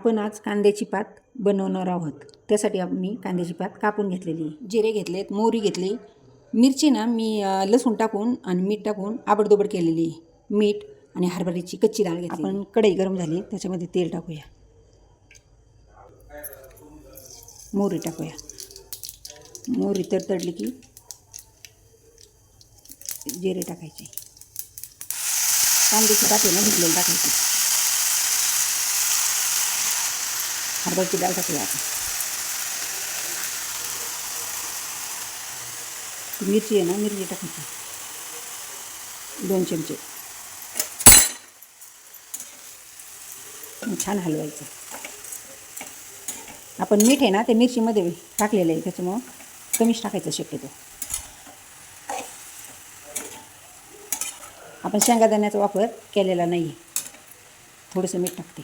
आपण आज कांद्याची पात बनवणार आहोत. त्यासाठी आम्ही कांद्याची पात कापून घेतलेली जिरे घेतलेत मोहरी घेतली. मिरची ना मी लसूण टाकून आणि मीठ टाकून आबडदोबड केलेली मीठ आणि हरभऱ्याची कच्ची डाळ घेतली आपण कढई गरम झाली त्याच्यामध्ये तेल टाकूया. मोहरी टाकूया. मोहरी तर तडली की जिरे टाकायचे. कांद्याची पात आहे ना भिजलेली टाकायची. हरभऱ्याची डाळ टाकूया आपण मिरची आहे ना मिरची टाकायची. दोन चमचे. छान हलवायचं. आपण मीठ आहे ना ते मिरचीमध्ये टाकलेलं आहे त्याच्यामुळं कमीच टाकायचं शक्यतो. आपण शेंगादाण्याचा वापर केलेला नाही आहे थोडंसं मीठ टाकते.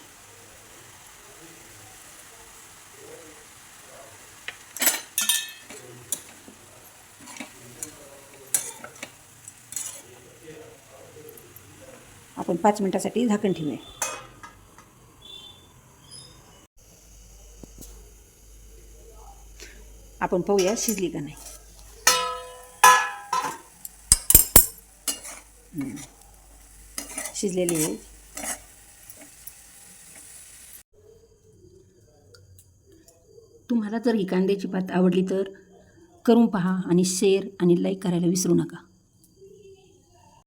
आपण पाच मिनटासाठी झाकण ठेवूया. आपण पाहूया शिजली का नाही. शिजलेली आहे. तुम्हाला जर ही कांद्याची पात आवडली तर करून पहा आणि शेअर आणि लाईक करायला विसरू नका.